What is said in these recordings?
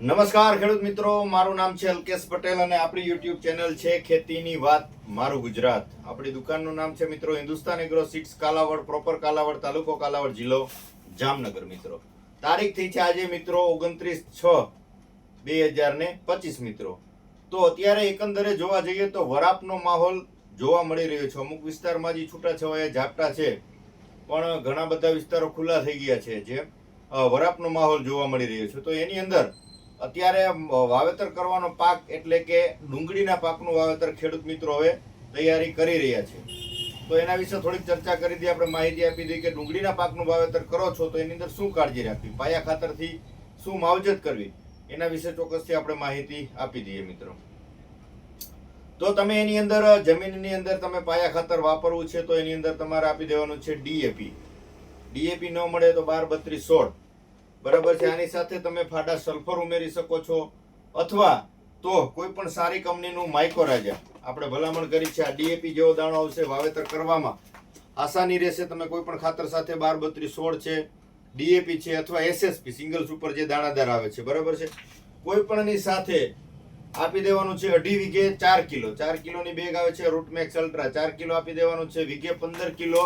નમસ્કાર ખેડૂત મિત્રો, મારું નામ છે અલ્કેશ પટેલ અને આપણી યુટ્યુબ ચેનલ છે ખેતીની વાત મારું ગુજરાત. આપણી દુકાનનું નામ છે મિત્રો Hindustan agro seeds Kalavad proper Kalavad તાલુકો કાલાવડ જિલ્લો જામનગર મિત્રો. તારીખ થઈ છે આજે મિત્રો ઓગણત્રીસ છ બે હજાર ને પચીસ મિત્રો. તો અત્યારે એકંદરે જોવા જઈએ તો વરાપનો માહોલ જોવા મળી રહ્યો છે. અમુક વિસ્તારમાં જે છૂટાછવાયા ઝાપટા છે, પણ ઘણા બધા વિસ્તારો ખુલ્લા થઈ ગયા છે. જે વરાપનો માહોલ જોવા મળી રહ્યો છે. તો એની અંદર અત્યારે વાવેતર કરવાનો પાક એટલે કે ડુંગળીના પાકનું વાવેતર ખેડૂત મિત્રો હવે તૈયારી કરી રહ્યા છે. તો એના વિશે થોડીક ચર્ચા કરી દઈએ, આપણે માહિતી આપી દઈએ કે ડુંગળીના પાકનું વાવેતર કરો છો તો એની અંદર શું કાળજી રાખવી? પાયા ખાતરથી શું માવજત કરવી? એના વિશે ચોક્કસથી આપણે માહિતી આપી દઈએ મિત્રો. તો તમે એની અંદર, જમીનની અંદર તમે પાયા ખાતર વાપરવું છે તો એની અંદર તમારે આપી દેવાનું છે ડીએપી. ડીએપી ન મળે તો બાર બત્રીસ સોળ. બરાબર છે, આની સાથે તમે ફાડા સલ્ફર ઉમેરી શકો છો. અથવા તો કોઈ પણ સારી કંપનીનું માઇકોરાજા આપણે ભલામણ કરી છે, આ ડીએપી જેવો દાણો આવશે, વાવેતર કરવામાં. આસાની રહેશે, તમે કોઈ પણ ખાતર સાથે બાર બત્રીસ સોળ છે ડીએપી છે, અથવા એસએસપી સિંગલ સુપર જે દાણાદાર આવે છે. બરાબર છે? કોઈ પણની સાથે આપી દેવાનું છે અઢી વીઘે ચાર કિલો. ચાર કિલોની બેગ આવે છે રૂટમેક્સ અલ્ટ્રા ચાર કિલો આપી દેવાનું છે વીઘે પંદર કિલો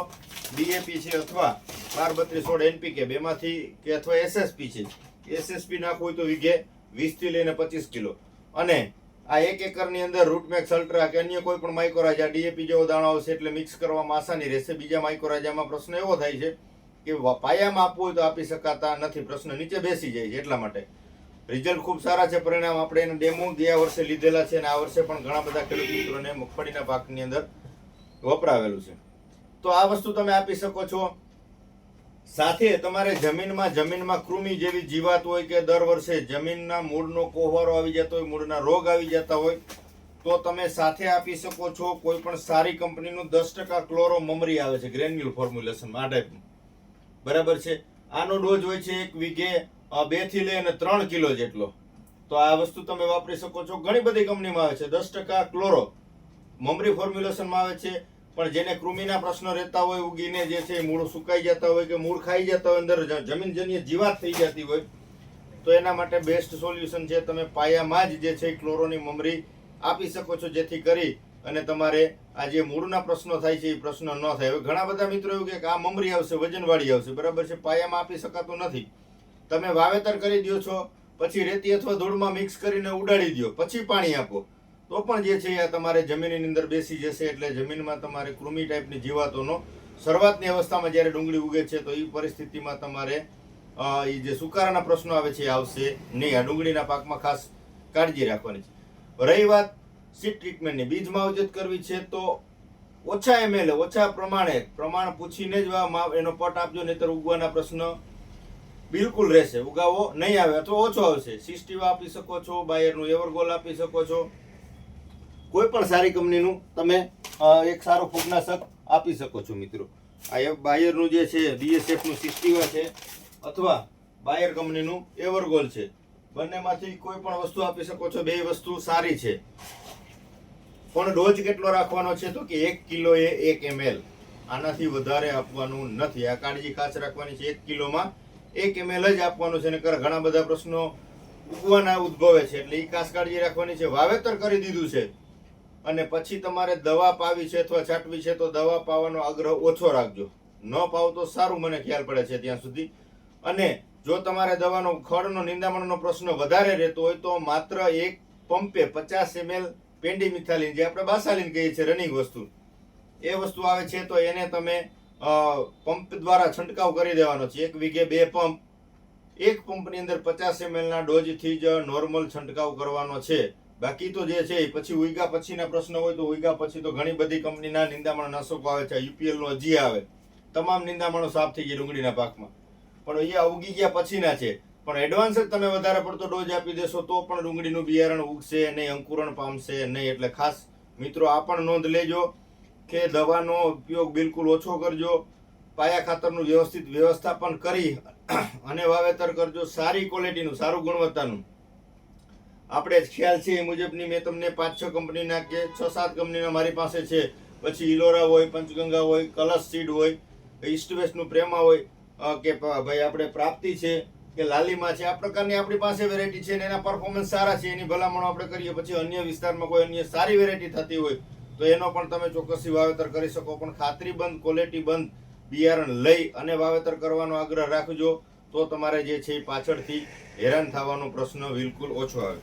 ડીએપી છે અથવા બાર બત્રીસ સોળ એનપીકે બેમાંથી કે અથવા એસએસપી છે. એસએસપી નાખવું હોય તો વીઘે વીસથી લઈને પચીસ કિલો. અને આ એક એકરની અંદર રૂટમેક્સ અલ્ટ્રા કે અન્ય કોઈ પણ માઇકોરાજા ડીએપી જેવો દાણો આવશે એટલે મિક્સ કરવામાં આસાની રહેશે. બીજા માઇકોરાજામાં પ્રશ્ન એવો થાય છે કે પાયામાં આપવું હોય તો આપી શકાતા નથી. પ્રશ્ન નીચે બેસી જાય છે એટલા માટે. રિઝલ્ટ ખૂબ સારા છે, પરિણામ આપણે એને ડેમો ગયા વર્ષે લીધેલા છે અને આ વર્ષે પણ ઘણા બધા ખેડૂત મિત્રોને મગફળીના પાકની અંદર વપરાવેલું છે. તો આ વસ્તુ તમે આપી શકો છો. સાથે તમારે જમીનમાં જમીનમાં કૃમિ જેવી જીવાત હોય કે દર વર્ષે જમીનના મૂળનો કોહવારો આવી જતો હોય, મૂળના રોગ આવી જતા હોય, તો તમે સાથે આપી શકો છો કોઈ પણ સારી કંપનીનું દસ ટકા ક્લોરો મમરી આવે છે, ગ્રેન્યુલ ફોર્મ્યુલેશન, આ ટાઈપનું બરાબર છે? આનો ડોઝ હોય છે એક વીઘે બેથી લઈને ત્રણ કિલો જેટલો. તો આ વસ્તુ તમે વાપરી શકો છો. ઘણી બધી કંપનીમાં આવે છે. દસ ટકા ક્લોરો મમરી ફોર્મ્યુલેશનમાં આવે છે. પણ જેને કૃમિના પ્રશ્નો રહેતા હોય, ઉગીને જે છે મૂળ સુકાઈ જતા હોય કે મૂળ ખાઈ જતા હોય, અંદર જમીનજન્ય જીવાત થઈ જતી હોય, તો એના માટે બેસ્ટ સોલ્યુશન છે તમે પાયામાં જ જે છે ક્લોરોની મમરી આપી શકો છો, જેથી કરી અને તમારે આ જે મૂળના પ્રશ્નો થાય છે એ પ્રશ્ન ન થાય. હવે ઘણા બધા મિત્રો એવું કે આ મમરી આવશે, વજનવાળી આવશે. બરાબર છે? પાયામાં આપી શકાતું નથી. તમે વાવેતર કરી દો છો, પછી રેતી અથવા ધૂળમાં મિક્સ કરીને ઉડાડી દો પછી પાણી આપો. તો પણ જે છે આ તમારે જમીનની અંદર બેસી જશે એટલે જમીનમાં તમારે કૃમિ ટાઈપની જીવાતોનો શરૂઆતની અવસ્થામાં જ્યારે ડુંગળી ઉગે છે, તો એ પરિસ્થિતિમાં તમારે એ જે સુકારાના પ્રશ્નો આવે છે એ આવશે નહીં. આ ડુંગળીના પાકમાં ખાસ કાળજી રાખવાની છે. રહી વાત સીટ ટ્રીટમેન્ટની બીજ માવજત કરવી છે તો ઓછા એમએલ ઓછા પ્રમાણે, પ્રમાણ પૂછીને જ એનો પટ આપજો, નહીતર ઉગવાના પ્રશ્ન બિલકુલ રહેશે. ઉગાવો નહીં આવે અથવા ઓછો આવશે. સિસ્ટીવા આપી શકો છો, બાયરનું એવરગોલ આપી શકો છો. કોઈ પણ સારી કંપનીનું તમે એક સારું ફૂગનાશક આપી શકો છો મિત્રો. આ બાયરનું જે છે બીએસએફનું સિસ્ટીવા છે, અથવા બાયર કંપનીનું એવરગોલ છે. બંનેમાંથી કોઈ પણ વસ્તુ આપી શકો છો. બે વસ્તુ સારી છે. પણ ડોઝ કેટલો રાખવાનો છે તો કે એક કિલો એ એક એમએલ. આનાથી વધારે આપવાનું નથી. આ કાળજી ખાસ રાખવાની છે. એક કિલોમાં એક એમએલ જ આપવાનું છે, નકર ઘણા બધા પ્રશ્નો ઉગવાના ઉદ્ભવે છે. એટલે એ ખાસ કાળજી રાખવાની છે. વાવેતર કરી દીધું છે. અને પછી તમારે દવા પાવી છે અથવા છાંટવી છે તો દવા પાવાનો આગ્રહ ઓછો રાખજો. ન પાવ તો સારું મને ખ્યાલ પડે છે ત્યાં સુધી. અને જો તમારે દવાનો ખડનો નિંદામણનો પ્રશ્ન વધારે રહેતો હોય તો માત્ર એક પંપે પચાસ એમએલ પેન્ડીમિથાલિન જે આપણે બાસાલિન કહીએ છીએ રનિંગ વસ્તુ. એ વસ્તુ આવે છે તો એને તમે પંપ દ્વારા છંટકાવ કરી દેવાનો છે. એક વીઘે બે પંપ. એક પંપની અંદર પચાસ એમએલના ડોઝથી જ નોર્મલ છંટકાવ કરવાનો છે. બાકી તો જે છે પછી ઉઈગા પછીના પ્રશ્ન હોય તો ઉઈગા પછી તો ઘણી બધી કંપનીના નિંદામણ નાશકો આવે છે. યુપીએલ નો હજી આવે. તમામ નિંદામણો સાફ થઈ ગયા ડુંગળીના પાકમાં. પણ અહીંયા ઉગી ગયા પછીના છે. પણ એડવાન્સ જ તમે વધારે પડતો ડોઝ આપી દેશો તો પણ ડુંગળીનું બિયારણ ઉગશે નહીં, અંકુરણ પામશે નહીં. એટલે ખાસ મિત્રો, આ પણ નોંધ લેજો. કે દવાનો ઉપયોગ બિલકુલ ઓછો કરજો, પાયા ખાતરનું વ્યવસ્થિત વ્યવસ્થાપન કરી અને વાવેતર કરજો, સારી ક્વોલિટીનું સારું ગુણવત્તાનું. આપણે ખ્યાલ છે એ મુજબની મેં તમને પાંચ છ કંપનીના કે છ સાત કંપનીના મારી પાસે છે. પછી ઇલોરા હોય, પંચગંગા હોય, કલશ સીડ હોય ઈસ્ટ વેસ્ટનું પ્રેમા હોય કે ભાઈ આપણે પ્રાપ્તિ છે, કે લાલીમાં છે, આ પ્રકારની આપણી પાસે વેરાયટી છે અને એના પરફોર્મન્સ સારા છે, એની ભલામણો આપણે કરીએ, પછી અન્ય વિસ્તારમાં કોઈ અન્ય સારી વેરાયટી થતી હોય તો એનો પણ તમે ચોક્કસથી વાવેતર કરી શકો, પણ ખાતરીબંધ ક્વોલિટી બંધ, બિયારણ લઈ અને વાવેતર કરવાનો આગ્રહ રાખજો, તો તમારે જે છે એ પાછળથી હેરાન થવાનો પ્રશ્ન બિલકુલ ઓછો આવે.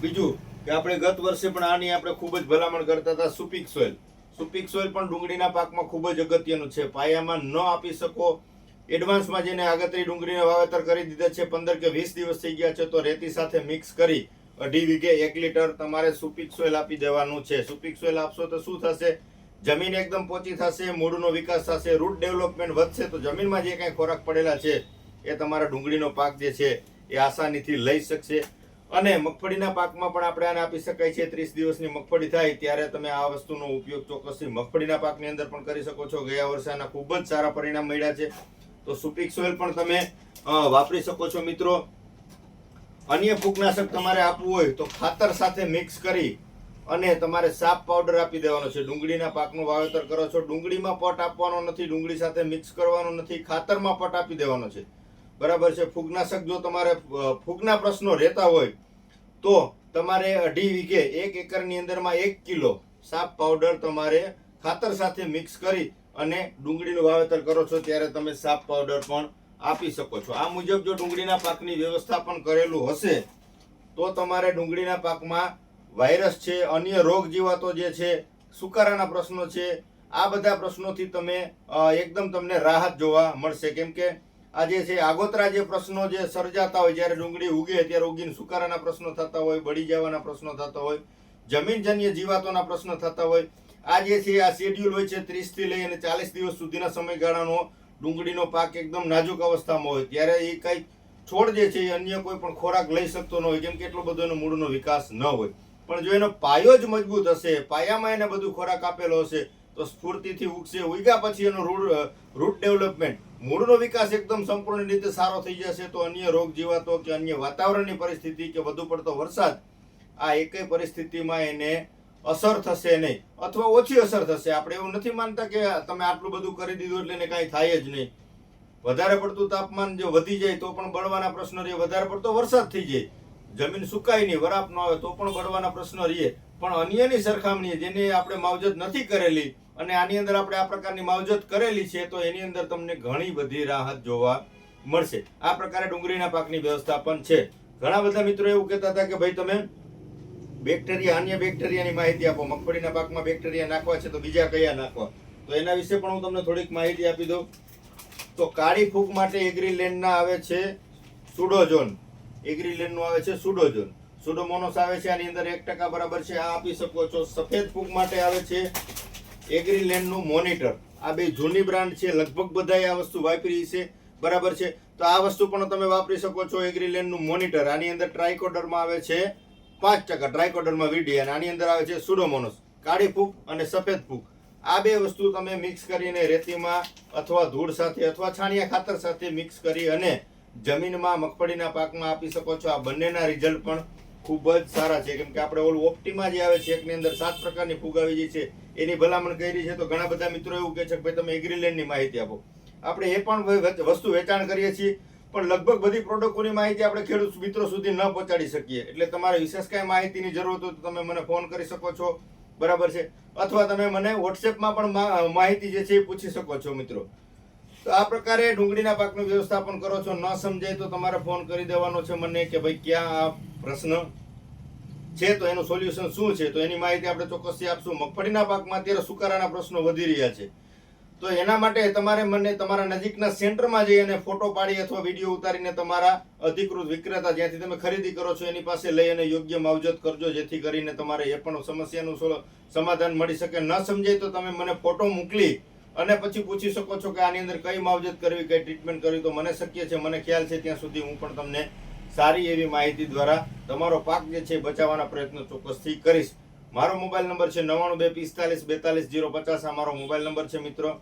બીજું કે આપણે ગત વર્ષે પણ આની આપણે ખૂબ જ ભલામણ કરતા હતા સુપિક સોઇલ. સુપિક સોઇલ પણ ડુંગળીના પાકમાં ખૂબ જ અગત્યનું છે. પાયામાં ન આપી શકો. એડવાન્સમાં જેને આગતરી ડુંગળીને વાવેતર કરી દીધા છે, પંદર કે વીસ દિવસ થઈ ગયા છે, તો રેતી સાથે મિક્સ કરી અઢી વીઘે એક લીટર તમારે સુપિક સોઇલ આપી દેવાનું છે. સુપીક સોઇલ આપશો તો શું થશે? જમીન એકદમ પોચી થશે, મૂળનો વિકાસ થશે, રૂટ ડેવલપમેન્ટ વધશે, તો જમીનમાં જે કાંઈ ખોરાક પડેલા છે, એ તમારા ડુંગળીનો પાક જે છે, એ આસાનીથી લઈ શકશે. અને મગફળીના પાકમાં પણ આપણે આને આપી શકાય છે, ત્રીસ દિવસની મગફળી થાય, ત્યારે તમે આ વસ્તુનો ઉપયોગ ચોક્કસથી મગફળીના પાકની અંદર પણ કરી શકો છો. ગયા વર્ષે આના ખૂબ જ સારા પરિણામ મળ્યા છે. તો સુપીક સોઇલ પણ તમે વાપરી શકો છો મિત્રો. અન્ય ફૂગનાશક તમારે આપવું હોય તો ખાતર સાથે મિક્સ કરી અને તમારે સાપ પાવડર આપી દેવાનો છે. ડુંગળીના પાકનું વાવેતર કરો છો. ડુંગળીમાં પટ આપવાનો નથી, ડુંગળી સાથે મિક્સ કરવાનો નથી, ખાતરમાં પટ આપી દેવાનો છે. બરાબર છે? ફૂગનાશક જો તમારે ફૂગના પ્રશ્નો રહેતા હોય તો તમારે અઢી વીઘે એક એકરની અંદરમાં એક કિલો સાપ પાવડર તમારે ખાતર સાથે મિક્સ કરી અને ડુંગળીનું વાવેતર કરો છો. ત્યારે તમે સાપ પાવડર પણ આપી શકો છો. આ મુજબ જો ડુંગળીના પાકની વ્યવસ્થાપન કરેલું હશે, તો તમારે ડુંગળીના પાકમાં વાયરસ છે, અન્ય રોગ જીવાતો જે છે, સુકારાના પ્રશ્નો છે, આ બધા પ્રશ્નોથી તમે એકદમ તમને રાહત જોવા મળશે. કેમ કે આ જે છે, આગોતરા જે પ્રશ્નો જે સર્જાતા હોય, જ્યારે ડુંગળી ઉગે ત્યારે ઉગીને સુકારાના પ્રશ્નો થતા હોય, બળી જવાના પ્રશ્નો થતા હોય, જમીનજન્ય જીવાતોના પ્રશ્નો થતા હોય, આ જે છે, આ શેડ્યુલ હોય છે, ત્રીસથી લઈ અને ચાલીસ દિવસ સુધીના સમયગાળાનો ડુંગળીનો પાક એકદમ નાજુક અવસ્થામાં હોય, ત્યારે એ કઈ છોડ જે છે એ અન્ય કોઈ પણ ખોરાક લઈ શકતો ન હોય, કેમ કે એટલો બધો એનો મૂળનો વિકાસ ન હોય. પણ જો એનો પાયો જ મજબૂત હશે, પાયામાં એને બધું ખોરાક આપેલો હશે, તો સ્ફૂર્તિથી ઉગશે, ઉગ્યા પછી એનો રૂટ રૂટ ડેવલપમેન્ટ, મૂળનો વિકાસ એકદમ સંપૂર્ણ રીતે સારો થઈ જશે, તો અન્ય રોગ જીવાતો કે અન્ય વાતાવરણની પરિસ્થિતિ કે વધુ પડતો વરસાદ, આ એકેય પરિસ્થિતિમાં એને અસર થશે નહીં. અથવા ઓછી અસર થશે. આપણે એવું નથી માનતા કે તમે આટલું બધું કરી દીધું એટલે એને કાંઈ થાય જ નહીં. વધારે પડતું તાપમાન જો વધી જાય તો પણ બળવાના પ્રશ્ન રહે. વધારે પડતો વરસાદ થઈ જાય. જમીન સુકાય નહીં, વરાપ ન આવે તો પણ બળવાના પ્રશ્ન રહે. પણ અન્યની સરખામણીએ જેની આપણે માવજત નથી કરેલી અને આની અંદર આપણે આ પ્રકારની માવજત કરેલી છે, તો એની અંદર તમને ઘણી બધી રાહત જોવા મળશે. આ પ્રકારે ડુંગળીના પાકની વ્યવસ્થાપન છે. ઘણા બધા મિત્રો એવું કહેતા હતા કે, ભાઈ, તમે બેક્ટેરિયા, અન્ય બેક્ટેરિયાની માહિતી આપો. મગફળીના પાકમાં બેક્ટેરિયા નાખવા છે તો બીજા કયા નાખવા? તો એના વિશે પણ હું તમને થોડીક માહિતી આપી દઉં. તો કાળી ફૂગ માટે એગ્રીલેન્ડના આવે છે સુડોઝોન. એગ્રીલેન્ડનું આવે છે સુડોઝોન. સુડોમોનોસ આવે છે, આની અંદર એક ટકા બરાબર છે. આ આપી શકો છો. સફેદ ફૂગ માટે આવે છે એગ્રીલેન્ડનું મોનિટર. આ બે જૂની બ્રાન્ડ છે. લગભગ બધાએ આ વસ્તુ વાપરી છે. બરાબર છે. તો આ વસ્તુ પણ તમે વાપરી શકો છો એગ્રીલેન્ડનું મોનિટર. આની અંદર ટ્રાયકોડરમાં આવે છે પાંચ ટકા ટ્રાયકોડરમાં વીડી અને આની અંદર આવે છે સુડોમોનસ કાળી ફૂગ અને સફેદ ફૂગ. આ બે વસ્તુ તમે મિક્સ કરીને રેતીમાં અથવા ધૂળ સાથે અથવા છાણિયા ખાતર સાથે મિક્સ કરી અને જમીનમાં મગફળીના પાકમાં આપી શકો છો. આ બંનેના રિઝલ્ટ પણ ખૂબ જ સારા છે. કેમ કે આપણે ઓલું ઓપ્ટીમાં જે આવે છે, એકની અંદર સાત પ્રકારની ફૂગ આવી જાય છે. એની ભલામણ કરી છે. તો ઘણા બધા મિત્રો એવું કહે છે કે ભાઈ તમે એગ્રીલેન્ડની માહિતી આપો. આપણે એ પણ વસ્તુ વેચાણ કરીએ છીએ. પણ લગભગ બધી પ્રોડક્ટોની માહિતી આપણે ખેડૂત મિત્રો સુધી ન પહોંચાડી શકીએ. એટલે તમારે વિશેષ કાંઈ માહિતીની જરૂર હોય તો તમે મને ફોન કરી શકો છો. બરાબર છે? અથવા તમે મને વોટ્સએપમાં પણ માહિતી જે છે એ પૂછી શકો છો મિત્રો. તો આ પ્રકારે ડુંગળીના પાકનું વ્યવસ્થાપન કરો છો. ન સમજાય તો તમારે ફોન કરી દેવાનો છે મને કે ભાઈ ક્યાં આ પ્રશ્ન છે? તો એનું સોલ્યુશન શું છે? તો એની માહિતી આપણે ચોક્કસથી આપશું. મગફળીના પાકમાં અત્યારે સુકારાના પ્રશ્નો વધી રહ્યા છે. તો એના માટે તમારે મને તમારા નજીકના સેન્ટરમાં જઈ અને ફોટો પાડી અથવા વીડિયો ઉતારીને તમારા અધિકૃત વિક્રેતા જ્યાંથી તમે ખરીદી કરો છો, એની પાસે લઈ અને યોગ્ય માવજત કરજો, જેથી કરીને તમારે એ પણ સમસ્યાનું સમાધાન મળી શકે. ન સમજાય તો તમે મને ફોટો મોકલી અને પછી પૂછી શકો છો કે આની અંદર કઈ માવજત કરવી, કઈ ટ્રીટમેન્ટ કરવી, તો મને શક્ય છે, મને ખ્યાલ છે, ત્યાં સુધી હું પણ તમને સારી એવી માહિતી દ્વારા તમારો પાક જે છે બચાવવાના પ્રયત્નો ચોક્કસથી કરીશ. મારો મોબાઈલ નંબર છે નવ્વાણું બે પિસ્તાલીસ બેતાલીસ જીરો પચાસ. આ મારો મોબાઈલ નંબર છે, મિત્રો.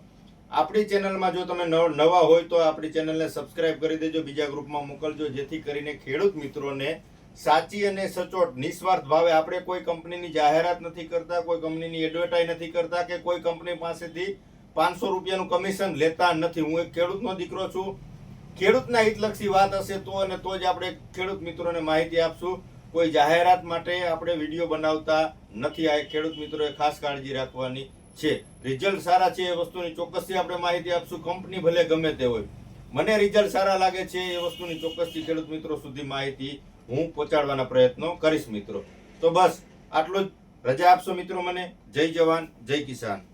આપણી ચેનલમાં જો તમે નવ- હોય તો આપણી ચેનલને સબસ્ક્રાઇબ કરી દેજો. બીજા ગ્રુપમાં મોકલજો, જેથી કરીને ખેડૂત મિત્રોને સાચી અને સચોટ, નિસ્વાર્થ ભાવે આપણે કોઈ કંપનીની જાહેરાત નથી કરતા, કોઈ કંપનીની એડવર્ટાઇઝ નથી કરતા કે કોઈ કંપની પાસેથી પાંચસો રૂપિયાનું કમિશન લેતા નથી. હું એક ખેડૂતનો દીકરો છું. ખેડૂતના હિતલક્ષી વાત હશે તો અને તો જ આપણે ખેડૂત મિત્રોને માહિતી આપશું. કોઈ જાહેરાત માટે આપણે વીડિયો બનાવતા નથી. આ ખેડૂત મિત્રોએ ખાસ કાળજી રાખવાની છે. રિઝલ્ટ સારા છે એ વસ્તુની ચોક્કસથી આપણે માહિતી આપશું. કંપની ભલે ગમે તે હોય. મને રિઝલ્ટ સારા લાગે છે એ વસ્તુની ચોક્કસથી ખેડૂત મિત્રો સુધી માહિતી હું પહોંચાડવાના પ્રયત્નો કરીશ મિત્રો. તો બસ, આટલું જ. રજા આપશો મિત્રો મને. જય જવાન, જય કિસાન.